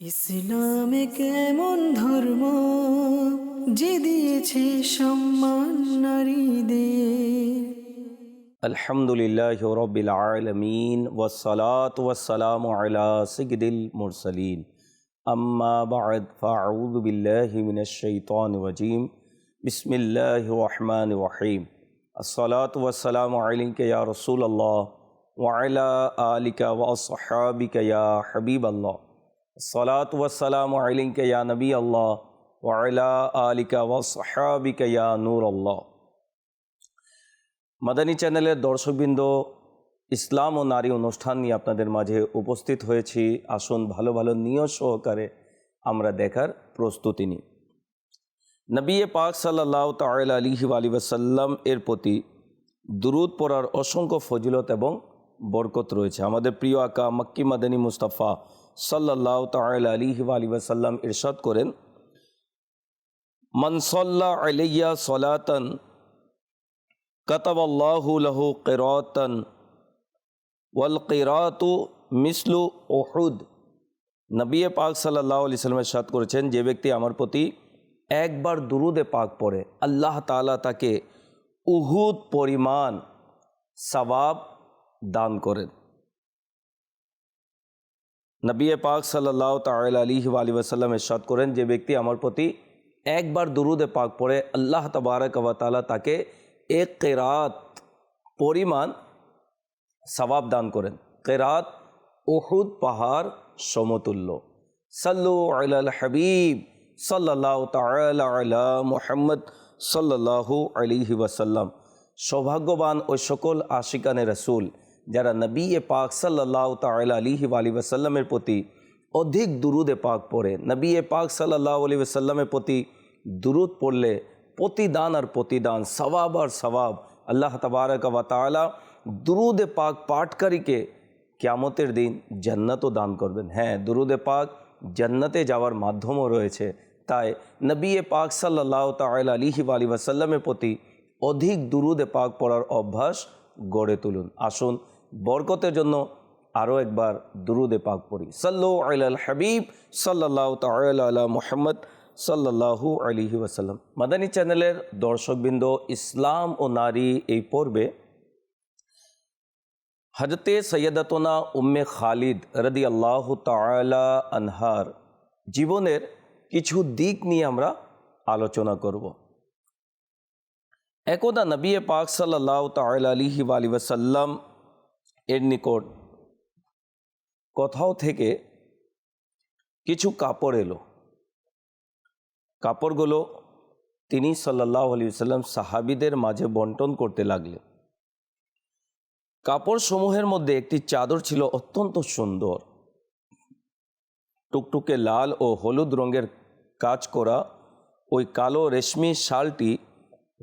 ইসলামে কেমন ধর্ম যে দিয়েছে সম্মান নারীদের الحمد لله رب العالمين والصلاة والسلام على سيد المرسلين أما بعد فأعوذ بالله من الشيطان الرجيم بسم الله الرحمن الرحيم الصلاة والسلام عليك يا رسول الله وعلى آلك وأصحابك يا حبيب الله সলাত ওয়াসালাম আলিঙ্কা ইয়া নবী আল্লাহ ওয়ালা আলিকা ওয়াসাবিকা ইয়া নূর আল্লাহ মাদানী চ্যানেলের দর্শকবৃন্দ, ইসলাম ও নারী অনুষ্ঠান নিয়ে আপনাদের মাঝে উপস্থিত হয়েছি। আসুন ভালো ভালো নিয় সহকারে আমরা দেখার প্রস্তুতি নিই। নবী পাক সাল্লাহ তাল আলিহি আলী ওয়াসাল্লাম এর প্রতি দুরুদ পড়ার অসংখ্য ফজিলত এবং বরকত রয়েছে। আমাদের প্রিয় আকা মক্কি মাদানী মুস্তাফা সাল্লাহ তাল আলী ইরশাদ করেন মনসল্লা আলিয়া সলাতন কতবল্লাহুলহু কেরাতন, ওয়াল কেরাতু মিসলু ওহুদ নবী পাক সাল্লাহ আলি সাল্লাম ইরশাদ করেছেন, যে ব্যক্তি আমার প্রতি একবার দুরুদে পাক পড়ে, আল্লাহ তালা তাকে উহুদ পরিমাণ সবাব দান করেন। নবী পাক সাল্লাহ তাল ওসাল্লাম এরশাদ করেন, যে ব্যক্তি আমার প্রতি একবার দুরুদে পাক পড়ে, আল্লাহ তবারক তালা তাকে এক কেরাত পরিমাণ সবাব দান করেন। কেরাত ওহুদ পাহাড় সমতুল্য। সাল্লু আল হাবিব সাল্লাহ তালা মোহাম্মদ সাল্লাহু আলিহি ওয়াসাল্লাম। সৌভাগ্যবান ও সকল আশিকানে রসুল। যারা নবী এ পাক সাল্লাহ তাল আলিহি আলী ওয়াসাল্লামের প্রতি অধিক দুরুদে পাক পড়ে নবী এ পাক সাল্লাহ আলী ওয়াসাল্লামের প্রতি দুরুদ পড়লে প্রতিদান আর প্রতিদান সবাব আর সবাব আল্লাহ তবারক তালা দুরুদে পাক পাঠকারীকে ক্যামতের দিন জান্নাতও দান করবেন। হ্যাঁ দুরুদে পাক জান্নাতে যাওয়ার মাধ্যমও রয়েছে। তাই নবী এ পাক সাল্লাহ তাল আলিহি আলী ওয়াসাল্লামের প্রতি অধিক দুরুদে পাক পড়ার অভ্যাস গড়ে তুলুন। আসুন, বরকতের জন্য আরও একবার দুরুদে পাক পড়ি। সাল্লু আল হাবিব সাল্লাহ তাল আলা মোহাম্মদ সাল্লাহু আলিহি ওয়াসাল্লাম। মাদানী চ্যানেলের দর্শকবৃন্দ, ইসলাম ও নারী এই পর্বে হজরতে সৈয়দতনা উম্মে খালিদ রদি আল্লাহ তালা আনহার জীবনের কিছু দিক নিয়ে আমরা আলোচনা করব। একদা নবী পাক সাল্লাহ তাল আলিহি আলী ওয়াসাল্লাম এর নিকট কোথাও থেকে কিছু কাপড় এলো। কাপড়গুলো তিনি সাল্লাহ আলী সাল্লাম সাহাবিদের মাঝে বন্টন করতে লাগলেন। কাপড় সমূহের মধ্যে একটি চাদর ছিল অত্যন্ত সুন্দর। টুকটুকে লাল ও হলুদ রঙের কাজ করা ওই কালো রেশমি শালটি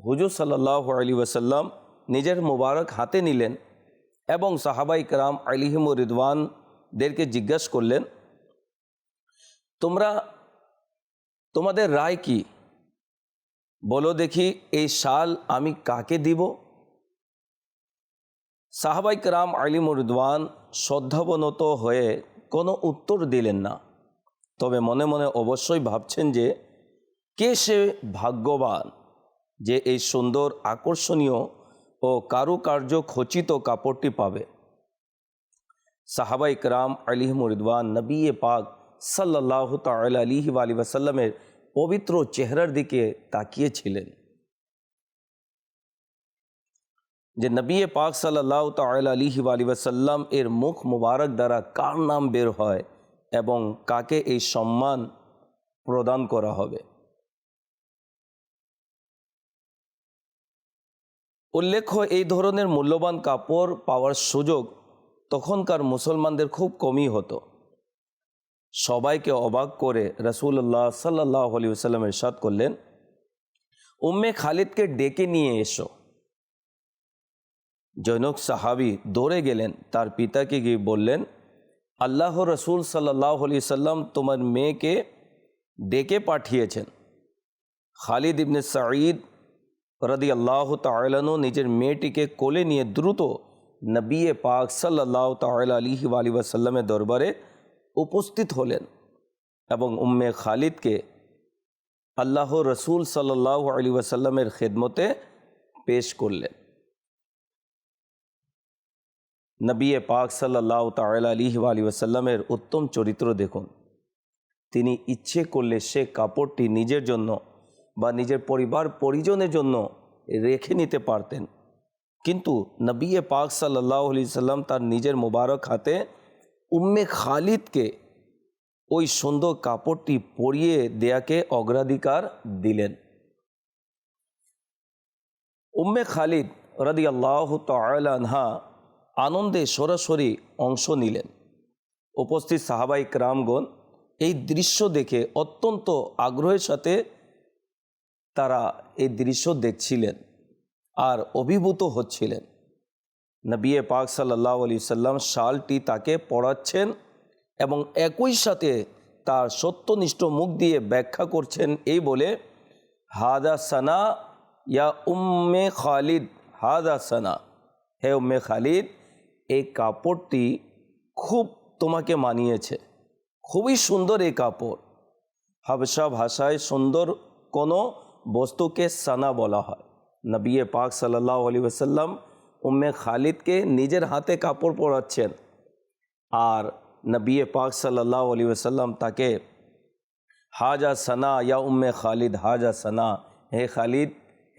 হুজুর সাল্লাহ আলী ওয়াসাল্লাম নিজের মোবারক হাতে নিলেন এবং সাহাবাই কারাম আলিহিম রিদওয়ানদেরকে জিজ্ঞাসা করলেন, তোমরা, তোমাদের রায় কি? বলো দেখি এই শাল আমি কাকে দিব? সাহাবাই রাম আলিম মুরদওয়ান শ্রদ্ধাবনত হয়ে কোনো উত্তর দিলেন না। তবে মনে মনে অবশ্যই ভাবছেন যে কে সে ভাগ্যবান? যে এই সুন্দর, আকর্ষণীয় ও কারুকার্য খচিত কাপড়টি পাবে। সাহাবাই রাম আলিহ মুরদওয়ান নবী পাক সাল্লাহ তাল আলিহি আলী ওয়াসাল্লামের পবিত্র চেহারার দিকে তাকিয়েছিলেন। যে নবী পাক সাল্লাহ তাল আলিহি আলী ওয়াসাল্লাম এর মুখ মুবারক দ্বারা কার নাম বের হয় এবং কাকে এই সম্মান প্রদান করা হবে? উল্লেখ্য, এই ধরনের মূল্যবান কাপড় পাওয়ার সুযোগ তখনকার মুসলমানদের খুব কমই হতো। সবাইকে অবাক করে রসুল্লাহ সাল্লাহ আলী সাল্লাম ইরশাদ করলেন, উম্মে খালিদকে ডেকে নিয়ে এসো। জৈনক সাহাবি দৌড়ে গেলেন, তার পিতাকে গিয়ে বললেন আল্লাহ রসুল সাল্লাহ আলি সাল্লাম তোমার মেয়েকে ডেকে পাঠিয়েছেন। খালিদ ইবনে সাঈদ রদি আল্লাহ তালানু নিজের মেয়েটিকে কোলে নিয়ে দ্রুত নবী পাক সাল্লাহ তাল আলিহি আলী ওয়াসাল্লামের দরবারে উপস্থিত হলেন এবং উম্মে খালিদকে আল্লাহ রসুল সাল্লাহ আলী ওয়াসাল্লামের খেদমতে পেশ করলেন। নবী পাক সাল্লাহ তাল আলী আলী ওয়াসাল্লামের উত্তম চরিত্র দেখুন। তিনি ইচ্ছে করলে সে কাপড়টি নিজের জন্য বা নিজের পরিবার পরিজনের জন্য রেখে নিতে পারতেন। কিন্তু নবী পাক সাল্লাহ সাল্লাম তার নিজের মোবারক হাতে উম্মে খালিদকে ওই সুন্দর কাপড়টি পরিয়ে দেয়াকে অগ্রাধিকার দিলেন। উম্মে খালিদ রাদি আল্লাহ তালহা আনন্দে সরাসরি অংশ নিলেন। উপস্থিত সাহাবাই ক্রামগণ এই দৃশ্য দেখে অত্যন্ত আগ্রহের সাথে তারা এই দৃশ্য দেখছিলেন আর অভিভূত হচ্ছিলেন। নবিয়ে পাক সাল্লাহ আলি সাল্লাম শালটি তাকে পড়াচ্ছেন এবং একই সাথে তার সত্যনিষ্ঠ মুখ দিয়ে ব্যাখ্যা করছেন এই বলে, হাদা সানা ইয়া উম্মে খালিদ, হাদা সানা। হে উম্মে খালিদ, এই কাপড়টি খুব তোমাকে মানিয়েছে। খুবই সুন্দর এই কাপড়। হাবসা ভাষায় সুন্দর কোনো বস্তুকে সানা বলা হয়। নবী পাক সাল্লাহ আলী ওসাল্লাম উম্মে খালিদকে নিজের হাতে কাপড় পরাচ্ছেন আর নবী পাক সাল্লাহ আলী ওসাল্লাম তাকে, হাজা সানা, ইয়া উম্মে খালিদ, হাজা সানা, হে খালিদ,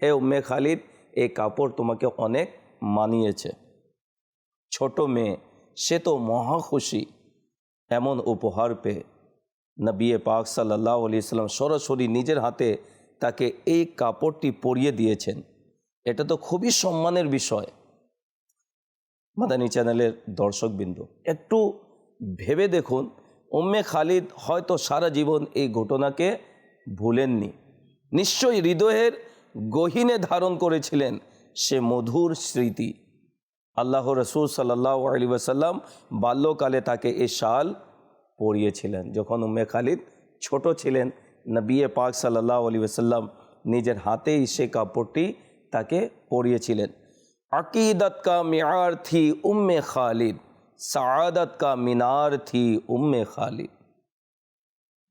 হে উম্মে খালিদ, এই কাপড় তোমাকে অনেক মানিয়েছে। ছোট মেয়ে, সে তো মহা খুশি। এমন উপহার পেয়ে নবী পাক সাল্লাহ আলি সাল্লাম সরাসরি নিজের হাতে তাকে এই কাপড়টি পরিয়ে দিয়েছেন। এটা তো খুবই সম্মানের বিষয়। মাদানী চ্যানেলের দর্শকবৃন্দ, একটু ভেবে দেখুন, উম্মে খালিদ হয়তো সারা জীবন এই ঘটনাকে ভুলেননি। নিশ্চয়ই হৃদয়ের গহিনে ধারণ করেছিলেন সে মধুর স্মৃতি। আল্লাহ রসুল সাল্লাহ আলী ওসাল্লাম বাল্যকালে তাকে এ শাল পরিয়েছিলেন, যখন উম্মে খালিদ ছোট ছিলেন। নবী পাক সাল্লাহ আলী সাল্লাম নিজের হাতে সে কাপড়টি তাকে পরিয়েছিলেন। আকিদত কা মিয়ার থি উম্মে খালিদ সাদত কা মিনার থি উম্মে খালিদ।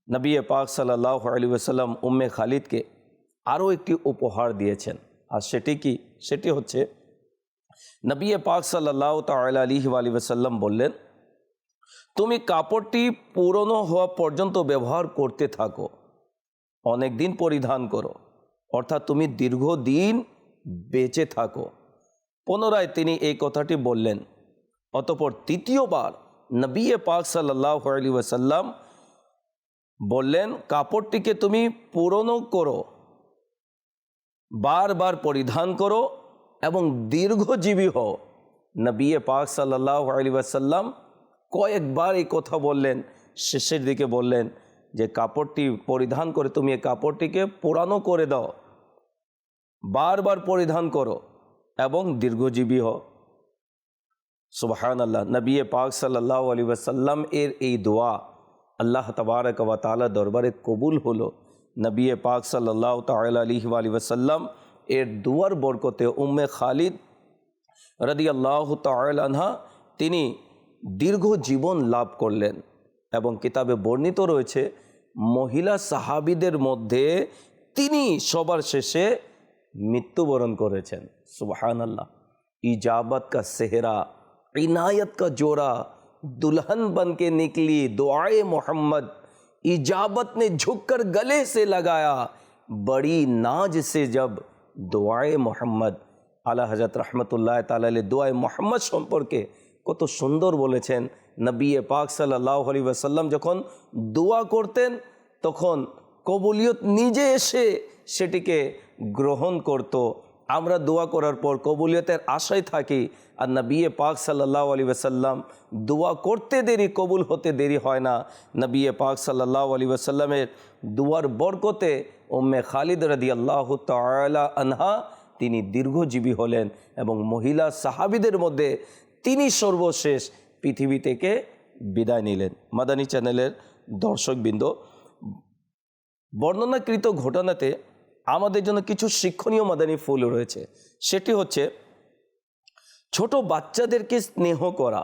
নবী পাক সাল্লাহ আলী ওসাল্লাম উম্মে খালিদকে আরও একটি উপহার দিয়েছেন। আর সেটি কি? সেটি হচ্ছে নবী পাক সাল্লাহ তাল্লা আলী আলী বললেন, তুমি কাপড়টি পুরনো হওয়া পর্যন্ত ব্যবহার করতে থাকো। অনেক দিন পরিধান করো। অর্থাৎ তুমি দীর্ঘদিন বেঁচে থাকো। পুনরায় তিনি এই কথাটি বললেন। অতপর তৃতীয়বার নবী পাক সাল্লাহ আলী ওয়াসাল্লাম বললেন, কাপড়টিকে তুমি পুরনো করো, বারবার পরিধান করো এবং দীর্ঘজীবী হও। নবী পাক সাল্লাহ আলী ওয়াসাল্লাম কয়েকবার এই কথা বললেন, শেষের দিকে বললেন যে কাপড়টি পরিধান করে তুমি এই কাপড়টিকে পুরানো করে দাও। বারবার পরিধান করো এবং দীর্ঘজীবী হ সুবাহান আল্লাহ নবী পাক সাল্লাহ আলী ওয়াসাল্লাম এর এই দোয়া আল্লাহ তবারক তালা দরবারে কবুল হলো। নবী পাক সাল্লাহ তাল আলী আলী ওয়াসাল্লাম এর দুয়ার বরকতে উম্মে খালিদ রদি আল্লাহ তালহা তিনি দীর্ঘ জীবন লাভ করলেন। এবং কিতাবে বর্ণিত রয়েছে মহিলা সাহাবিদের মধ্যে তিনি সবার শেষে মৃত্যুবরণ করেছেন सुबहान अल्लाह इजाबत का सेहरा इनायत का जोड़ा दुल्हन बन के निकली दुआए मोहम्मद इजाबत ने झुककर गले से लगाया बड़ी नाज से जब दुआए मोहम्मद আলা হজরত রহমতুল্লাহ তালে দোয়াই মোহাম্মদ সম্পর্কে কত সুন্দর বলেছেন নবী পাক সাল্লাহ আলী ওয়াসাল্লাম যখন দোয়া করতেন, তখন কবুলিয়ত নিজে এসে সেটিকে গ্রহণ করত। আমরা দোয়া করার পর কবুলিয়তের আশায় থাকি, আর নবী পাক সাল্লাহ আলী ওসাল্লাম দোয়া করতে দেরি, কবুল হতে দেরি হয় না। নবী পাক সাল্লাহ আলী ওসাল্লামের দুয়ার বরকতে ওম্মে খালিদ রদি আল্লাহ তালা আনহা তিনি দীর্ঘজীবী হলেন এবং মহিলা সাহাবিদের মধ্যে তিনি সর্বশেষ পৃথিবী থেকে বিদায় নিলেন। মাদানী চ্যানেলের দর্শকবৃন্দ, বর্ণনাকৃত ঘটনাতে আমাদের জন্য কিছু শিক্ষণীয় মাদানী ফুল রয়েছে। সেটি হচ্ছে, ছোট বাচ্চাদেরকে স্নেহ করা।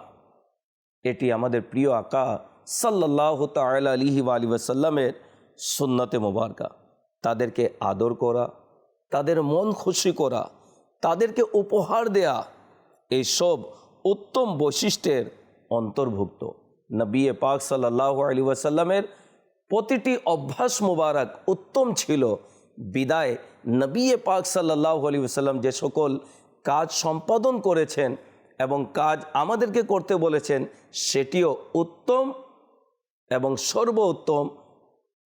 এটি আমাদের প্রিয় আকা সাল্লাহ তাল আলিহি আলী ওয়াসাল্লামের সুন্নতে মোবারকা। তাদেরকে আদর করা, তাদের মন খুশি করা, তাদেরকে উপহার দেয়া এইসব উত্তম বৈশিষ্ট্যের অন্তর্ভুক্ত। নবী পাক সাল্লাহ আলী ওয়াসাল্লামের প্রতিটি অভ্যাস মুবারক উত্তম ছিল। বিদায় নবী পাক সাল্লাহ আলী ওসাল্লাম যে সকল কাজ সম্পাদন করেছেন এবং কাজ আমাদেরকে করতে বলেছেন, সেটিও উত্তম এবং সর্বোত্তম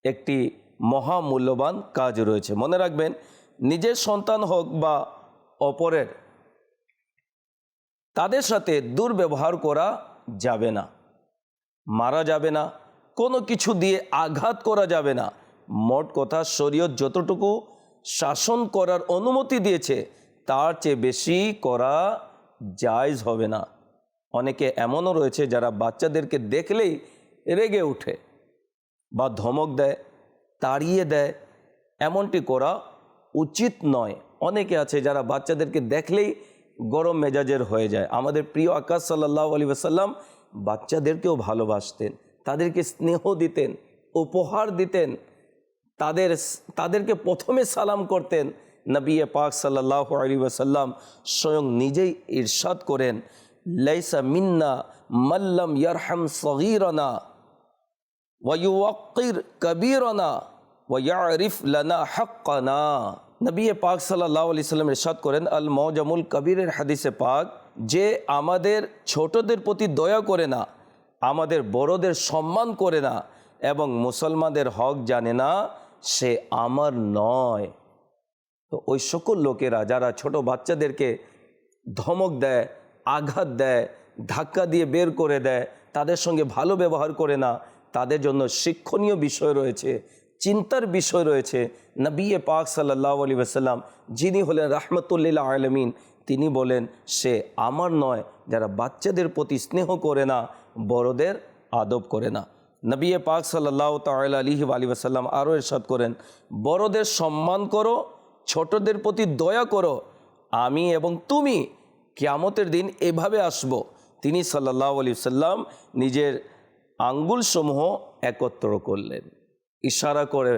একটি মহামূল্যবান কাজ রয়েছে। মনে রাখবেন, নিজের সন্তান হোক বা অপরের, তাদের সাথে দুর্ব্যবহার করা যাবে না। মারা যাবে না, কোনো কিছু দিয়ে আঘাত করা যাবে না। মোট কথা, শরীয়ত যতটুকু শাসন করার অনুমতি দিয়েছে, তার চেয়ে বেশি করা জায়জ হবে না। অনেকে এমনও রয়েছে যারা বাচ্চাদেরকে দেখলেই রেগে ওঠে বা ধমক দেয়, তাড়িয়ে দেয়। এমনটি করা উচিত নয়। অনেকে আছে যারা বাচ্চাদেরকে দেখলেই গরম মেজাজের হয়ে যায়। আমাদের প্রিয় আকাশ সাল্লাহ আলী আসাল্লাম বাচ্চাদেরকেও ভালোবাসতেন, তাদেরকে স্নেহ দিতেন, উপহার দিতেন, তাদের তাদেরকে প্রথমে সালাম করতেন। নবী পাক সাল্লাহ আলী ওসাল্লাম স্বয়ং নিজেই ইরশাদ করেন, লাইসা মিন্না মাল্লাম ইয়ারহাম সগিরনা ওয়ুওয়াক্কির কবিরনা ওয়ারিফ লানা হাক্কানা। নবী পাক সাল্লাহ আলি সাল্লাম ইরশাদ করেন, আল মৌজামুল কবিরের হাদিসে পাক, যে আমাদের ছোটদের প্রতি দয়া করে না, আমাদের বড়দের সম্মান করে না এবং মুসলমানদের হক জানে না, সে আমার নয়। তো ওই সকল লোকেরা যারা ছোট বাচ্চাদেরকে ধমক দেয়, আঘাত দেয়, ধাক্কা দিয়ে বের করে দেয়, তাদের সঙ্গে ভালো ব্যবহার করে না, তাদের জন্য শিক্ষণীয় বিষয় রয়েছে চিন্তার বিষয় রয়েছে। নবী পাক সাল্লাহ আলী আসাল্লাম যিনি হলেন রাহমতুল্লিল্লা আলমিন, তিনি বলেন, সে আমার নয়, যারা বাচ্চাদের প্রতি স্নেহ করে না, বড়দের আদব করে না। নবী পাক সাল্লাহ তাল আলিহি আলী আসাল্লাম আরও এরশাদ করেন, বড়দের সম্মান করো, ছোটদের প্রতি দয়া করো, আমি এবং তুমি কিয়ামতের দিন এভাবে আসব। তিনি সাল্লাহ আলি সাল্লাম নিজের আঙ্গুলসমূহ একত্র করলেন। ইশারা করে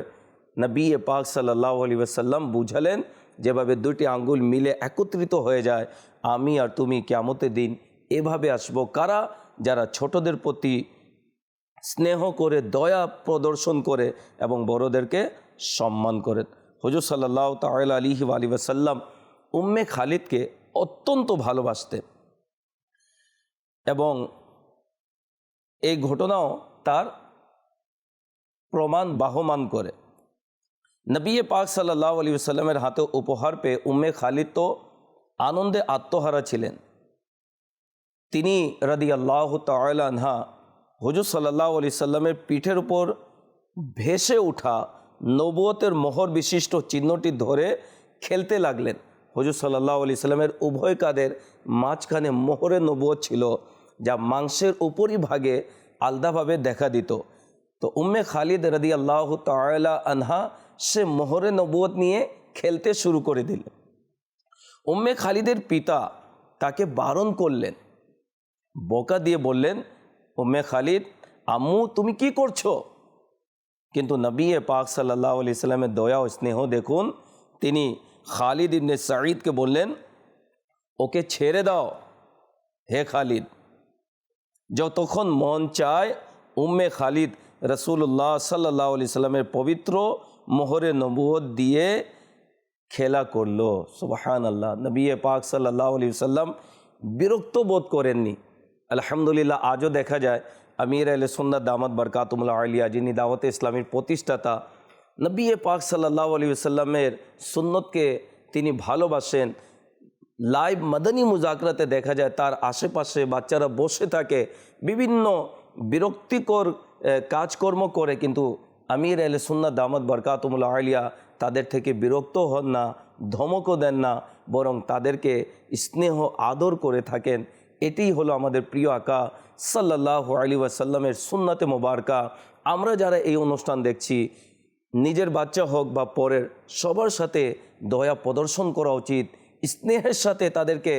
নবী পাক সাল্লাহ আলী সাল্লাম বুঝালেন, যেভাবে দুটি আঙ্গুল মিলে একত্রিত হয়ে যায়, আমি আর তুমি কেমতের দিন এভাবে আসব। কারা? যারা ছোটদের প্রতি স্নেহ করে, দয়া প্রদর্শন করে এবং বড়দেরকে সম্মান করেন হজুর সাল্লাহ তাল আলিহি আলী সাল্লাম উম্মে খালিদকে অত্যন্ত ভালোবাসতেন এবং এই ঘটনাও তার প্রমাণ বাহমান করে। নবী পাক সাল্লাহ আলী সাল্লামের হাতে উপহার পেয়ে উম্মে খালিদ তো আনন্দে আত্মহারা ছিলেন। তিনি রাদি আল্লাহ তালহা হুজুর সাল্লাহ আলি সাল্লামের পিঠের উপর ভেসে ওঠা নবুয়তের মোহর বিশিষ্ট চিহ্নটি ধরে খেলতে লাগলেন। হুজুর সাল্লাহ আলি সাল্লামের উভয় কাদের মাঝখানে মোহরে নবুয়ত ছিল যা মাংসের উপরই ভাগে আলদাভাবে দেখা দিত। তো উম্মে খালিদ রদি আল্লাহ তালা আনহা সে মোহরে নবুয়ত নিয়ে খেলতে শুরু করে দিল উম্মে খালিদের পিতা তাকে বারণ করলেন বোকা দিয়ে বললেন উম্মে খালিদ আম্মু তুমি কি করছ কিন্তু নবী পাক সাল্লাহ আলি সাল্লামের দয়া ও স্নেহ দেখুন তিনি খালিদ ইবনে সাঈদকে বললেন ওকে ছেড়ে দাও হে খালিদ যতক্ষণ মন চায় উম্মে খালিদ রসুল্লাহ সাল্লাহ আলি সাল্লামের পবিত্র মোহরে নবুয়ত দিয়ে খেলা করল। সুবাহান আল্লাহ নবী পাক সাল্লাহ আলি সাল্লাম বিরক্ত বোধ করেননি। আলহামদুলিল্লাহ, আজও দেখা যায়, আমির আল সন্ন্যাদ দামাদ বরকাতুমুল্লাহ আলিয়া যিনি দাওয়াতে ইসলামীর প্রতিষ্ঠাতা, নবী পাক সাল্লাহ আলী সাল্লামের সুন্নতকে তিনি ভালোবাসেন। লাইভ মাদানী মুজাকরাতে দেখা যায়, তার আশেপাশে বাচ্চারা বসে থাকে, বিভিন্ন বিরক্তিকর কাজকর্ম করে কিন্তু আমির আল সুন্নাদ দামাদ বরকাতুমুল্লাহ আলিয়া তাদের থেকে বিরক্ত হন না, ধমকও দেন না, বরং তাদেরকে স্নেহ, আদর করে থাকেন। এটিই হলো আমাদের প্রিয় আকা সাল্লাহ আলী ওয়াসাল্লামের সুন্নাতে মোবারকা। আমরা যারা এই অনুষ্ঠান দেখছি, নিজের বাচ্চা হোক বা পরের, সবার সাথে দয়া প্রদর্শন করা উচিত, স্নেহের সাথে তাদেরকে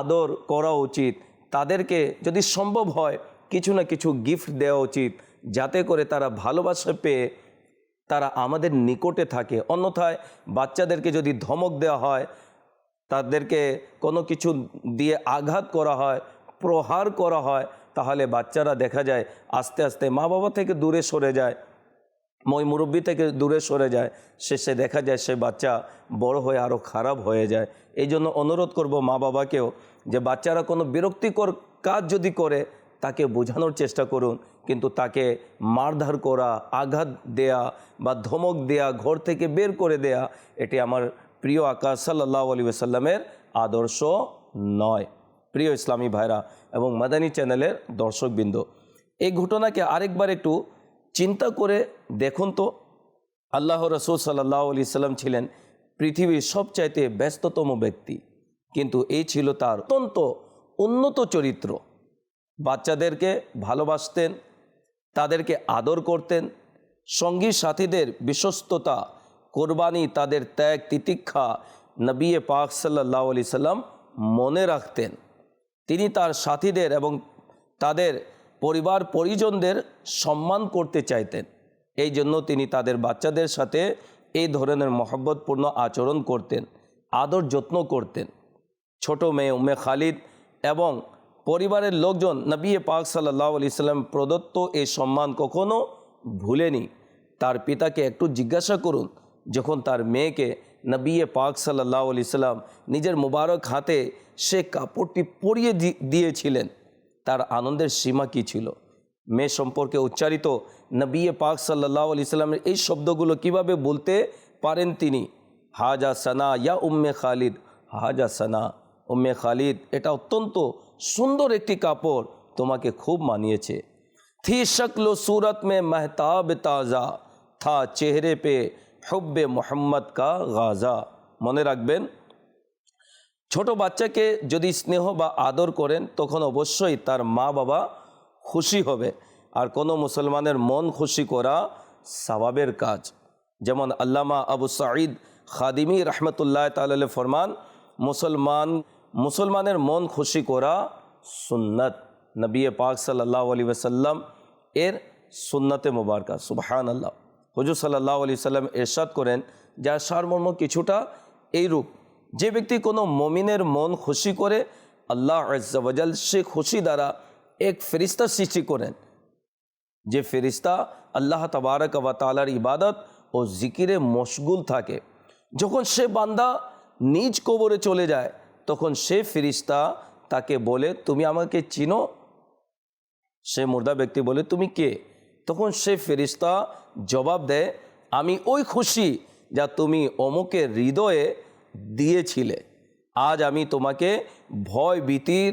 আদর করা উচিত, তাদেরকে যদি সম্ভব হয়, কিছু না কিছু গিফট দেওয়া উচিত। যাতে করে তারা ভালোবাসা পেয়ে তারা আমাদের নিকটে থাকে। অন্যথায় বাচ্চাদেরকে যদি ধমক দেওয়া হয়, তাদেরকে কোনো কিছু দিয়ে আঘাত করা হয়, প্রহার করা হয়, তাহলে বাচ্চারা দেখা যায় আস্তে আস্তে মা বাবা থেকে দূরে সরে যায়, মই মুরব্বী থেকে দূরে সরে যায়, শেষে দেখা যায় সে বাচ্চা বড় হয়ে আরও খারাপ হয়ে যায়। এই জন্য অনুরোধ করব মা বাবাকেও যে বাচ্চারা কোনো বিরক্তিকর কাজ যদি করে, তাকে বোঝানোর চেষ্টা করুন। কিন্তু তাকে মারধার করা, আঘাত দেয়া বা ধমক দেয়া, ঘর থেকে বের করে দেয়া, এটি আমার প্রিয় আকাশ সাল্লাহ আলী সাল্লামের আদর্শ নয়। প্রিয় ইসলামী ভাইরা এবং মাদানী চ্যানেলের দর্শকবৃন্দ, এই ঘটনাকে আরেকবার একটু চিন্তা করে দেখুন তো। আল্লাহ রসুল সাল্লাহ আলি সাল্লাম ছিলেন পৃথিবীর সবচাইতে ব্যস্ততম ব্যক্তি, কিন্তু এই ছিল তার অত্যন্ত উন্নত চরিত্র। বাচ্চাদেরকে ভালোবাসতেন তাদেরকে আদর করতেন। সঙ্গী সাথীদের বিশ্বস্ততা, কোরবানি তাদের ত্যাগ, তিতিক্ষা নবিয়ে পাক সাল্লাহ আলি সাল্লাম মনে রাখতেন। তিনি তার সাথীদের এবং তাদের পরিবার পরিজনদের সম্মান করতে চাইতেন। এই জন্য তিনি তাদের বাচ্চাদের সাথে এই ধরনের মহব্বতপূর্ণ আচরণ করতেন, আদর যত্ন করতেন। ছোট মেয়ে উমে খালিদ এবং পরিবারের লোকজন নবী পাক সাল্লাহ আলি সাল্লাম প্রদত্ত এই সম্মান কখনো ভুলেনি। তার পিতাকে একটু জিজ্ঞাসা করুন, যখন তার মেয়েকে নবী পাক সাল্লাহ আলি সাল্লাম নিজের মুবারক হাতে সে কাপড়টি পরিয়ে দিয়েছিলেন, তার আনন্দের সীমা কী ছিল? মেয়ে সম্পর্কে উচ্চারিত নবী পাক সাল্লাহ আলি সাল্লামের এই শব্দগুলো কীভাবে বলতে পারেন তিনি? হাজা সানা ইয়া উম্মে খালিদ, হাজা সানা। উম্মে খালিদ এটা অত্যন্ত সুন্দর একটি কাপড় তোমাকে খুব মানিয়েছে থি শক্ল सूरत में महताब ताज़ा था চেহারে পে হব্বে মোহাম্মদ কা গাজা মনে রাখবেন ছোট বাচ্চাকে যদি স্নেহ বা আদর করেন তখন অবশ্যই তার মা বাবা খুশি হবে আর কোনো মুসলমানের মন খুশি করা সবাবের কাজ যেমন আল্লামা আবু সাঈদ খাদিমি রহমতুল্লাহ তাল ফরমান মুসলমান মুসলমানের মন খুশি করা সুন্নত। নবী পাক সাল্লাহ আলী ওসাল্লাম এর সুন্নতে মুবারকা সুবহান আল্লাহ হুজুর সাল্লাহ আলি সাল্লাম এরশাদ করেন, যার সারমর্ম কিছুটা এইরূপ। যে ব্যক্তি কোনো মমিনের মন খুশি করে, আল্লাহ আজ্জাওয়াজাল সে খুশি দ্বারা এক ফেরিস্তা সৃষ্টি করেন। যে ফেরিস্তা আল্লাহ তবারক ওয়া তালার ইবাদত ও জিকিরে মশগুল থাকে। যখন সে বান্দা নিজ কবরে চলে যায় তখন সে ফেরিস্তা তাকে বলে, তুমি আমাকে চিনো? সে মুর্দা ব্যক্তি বলে, তুমি কে? তখন সে ফেরিস্তা জবাব দেয়, আমি ওই খুশি যা তুমি অমুকের হৃদয়ে দিয়েছিলে। আজ আমি তোমাকে ভয়, ভীতির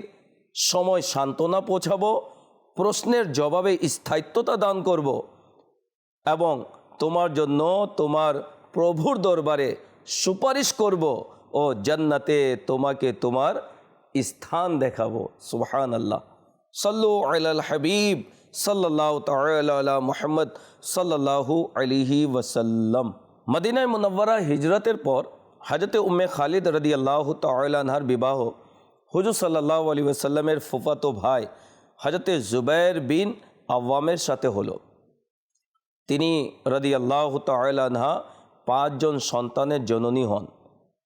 সময় সান্ত্বনা পৌঁছাবো, প্রশ্নের জবাবে স্থায়িত্বতা দান করব এবং তোমার জন্য তোমার প্রভুর দরবারে সুপারিশ করব ও জান্নাতে তোমাকে তোমার স্থান দেখাবো। সুবহান আল্লাহ সাল্লু আলাল হাবিব সাল্লাহ তালা মোহাম্মদ সাল্লাহু আলিহি ওয়াসাল্লাম। মদিনায় মুনব্বরা হিজরতের পর হাজরতে উম্মে খালিদ রদি আল্লাহ তালাহার বিবাহ। হুজুর সাল্লাহ আলী ওয়াসাল্লামের ফুফাতো ভাই হজরতে জুবাইর বিন আওয়ামের সাথে হলো। তিনি রদি আল্লাহ তালাহা পাঁচজন সন্তানের জননী হন।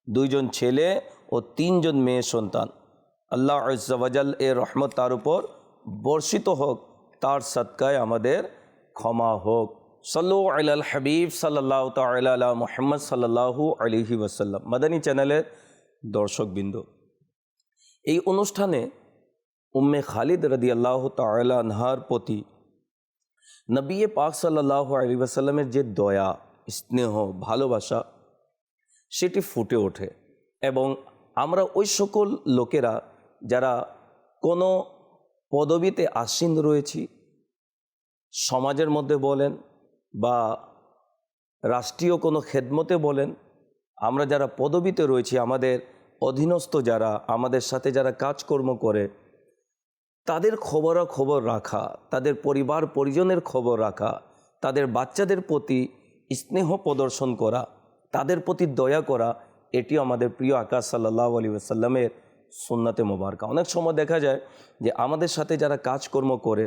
দুইজন ছেলে ও তিনজন মেয়ে সন্তান। আল্লাহ আজ্জাওয়াজাল এর রহমত তার উপর বর্ষিত হোক, তার সৎকায় আমাদের ক্ষমা হোক। সাল্লু আল হাবিব সাল্লাহ তাল্লাহ মোহাম্মদ সাল্লাহু আলিহি ওয়াসাল্লাম। মাদানী চ্যানেলের দর্শকবৃন্দ, এই অনুষ্ঠানে উম্মে খালিদ রদি আল্লাহ তাল্লাহার প্রতি নবী পাক সাল্লাহ আলী ওয়াসাল্লামের যে দয়া, স্নেহ, ভালোবাসা সেটি ফুটে ওঠে এবং আমরা ওই সকল লোকেরা যারা কোনো পদবিতে আসীন রয়েছি, সমাজের মধ্যে বলেন বা রাষ্ট্রীয় কোনো খেদমতে বলেন, আমরা যারা পদবিতে রয়েছি, আমাদের অধীনস্থ যারা, আমাদের সাথে যারা কাজকর্ম করে, তাদের খবরাখবর রাখা, তাদের পরিবার পরিজনের খবর রাখা, তাদের বাচ্চাদের প্রতি স্নেহ প্রদর্শন করা তাদের প্রতি দয়া করা, এটিও আমাদের প্রিয় আকাশ সাল্লাহ আলী আসাল্লামের সুন্নাতে মোবারকা। অনেক সময় দেখা যায় যে আমাদের সাথে যারা কাজকর্ম করে,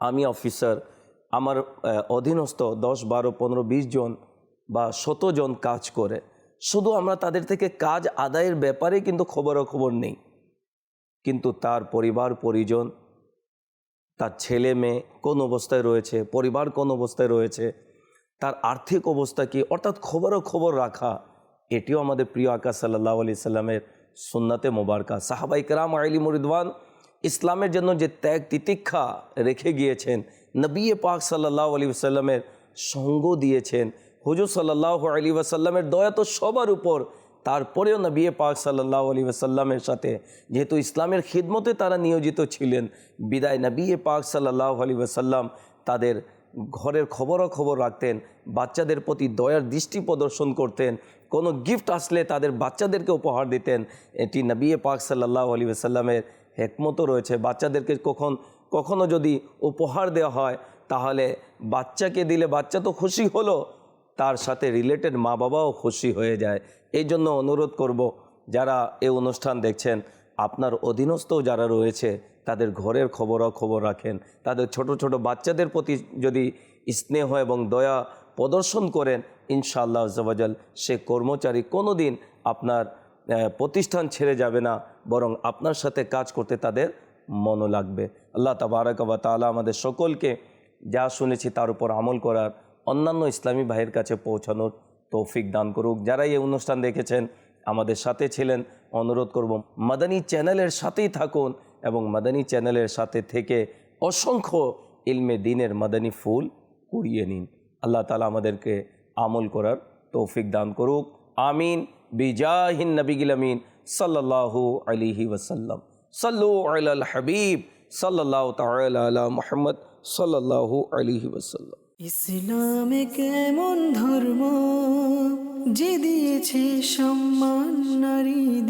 আমি অফিসার, আমার অধীনস্থ দশ, বারো, পনেরো, বিশ জন বা শত জন কাজ করে, শুধু আমরা তাদের থেকে কাজ আদায়ের ব্যাপারে কিন্তু খবরাখবর নেই। কিন্তু তার পরিবার, পরিজন, তার ছেলে মেয়ে কোন অবস্থায় রয়েছে, পরিবার কোন অবস্থায় রয়েছে তার আর্থিক অবস্থা কি অর্থাৎ খবরও খবর রাখা, এটিও আমাদের প্রিয় আকা সাল্লাহ আলি সাল্লামের সুন্নাতে মোবারকা। সাহাবাই কেরাম আইলি মুরিদওয়ান ইসলামের জন্য যে ত্যাগ তিতিক্ষা রেখে গিয়েছেন, নবী পাক সাল্লাহ আলী সাল্লামের সঙ্গ দিয়েছেন, হুজুর সাল্লাহ আলী ওয়াসাল্লামের দয়া তো সবার উপর, তারপরেও নবী পাক সাল্লাহ আলী ওয়াসাল্লামের সাথে যেহেতু ইসলামের খিদমতে তারা নিয়োজিত ছিলেন, বিদায় নবী পাক সাল্লাহ আলী ওয়াসাল্লাম তাদের ঘরের খবরও খবর রাখতেন, বাচ্চাদের প্রতি দয়ার দৃষ্টি প্রদর্শন করতেন, কোনো গিফট আসলে তাদের বাচ্চাদেরকে উপহার দিতেন। এটি নবিয়ে পাক সাল্লাহ আলী ওয়াসাল্লামের হেকমতও রয়েছে। বাচ্চাদেরকে কখন, কখনো যদি উপহার দেওয়া হয়, তাহলে বাচ্চাকে দিলে বাচ্চা তো খুশি হলো, তার সাথে রিলেটেড মা বাবাও খুশি হয়ে যায়। এই জন্য অনুরোধ করব, যারা এই অনুষ্ঠান দেখছেন, আপনার অধীনস্থ যারা রয়েছে তাদের ঘরের খবরও খবর রাখেন। তাদের ছোট ছোট বাচ্চাদের প্রতি যদি স্নেহ এবং দয়া প্রদর্শন করেন, ইনশাআল্লাহ জবাজাল সে কর্মচারী কোনো দিন আপনার প্রতিষ্ঠান ছেড়ে যাবে না, বরং আপনার সাথে কাজ করতে তাদের মনও লাগবে। আল্লাহ তাবারাক বা তাআলা আমাদের সকলকে যা শুনেছি তার উপর আমল করার অন্যান্য ইসলামী ভাইয়ের কাছে পৌঁছানোর তৌফিক দান করুক। যারা এই অনুষ্ঠান দেখেছেন, আমাদের সাথে ছিলেন, অনুরোধ করব, মাদানী চ্যানেলের সাথেই থাকুন। এবং মাদানী চ্যানেলের সাথে থেকে অসংখ্য ইলমে দিনের মাদানী ফুল কুড়িয়ে নিন। আল্লাহ তালা আমাদেরকে আমল করার তৌফিক দান করুক। আমিন। বিজাহিন নবিগিল আমিন। সাল্লাল্লাহু আলিহি ওয়াসাল্লাম। সাল্লু আলাল হাবিব। সাল্লাল্লাহু তাআলা আলা মুহাম্মদ। সাল্লাল্লাহু আলিহি ওয়াসাল্লাম। ইসলাম কেমন ধর্ম? যে দিয়েছে সম্মান নারী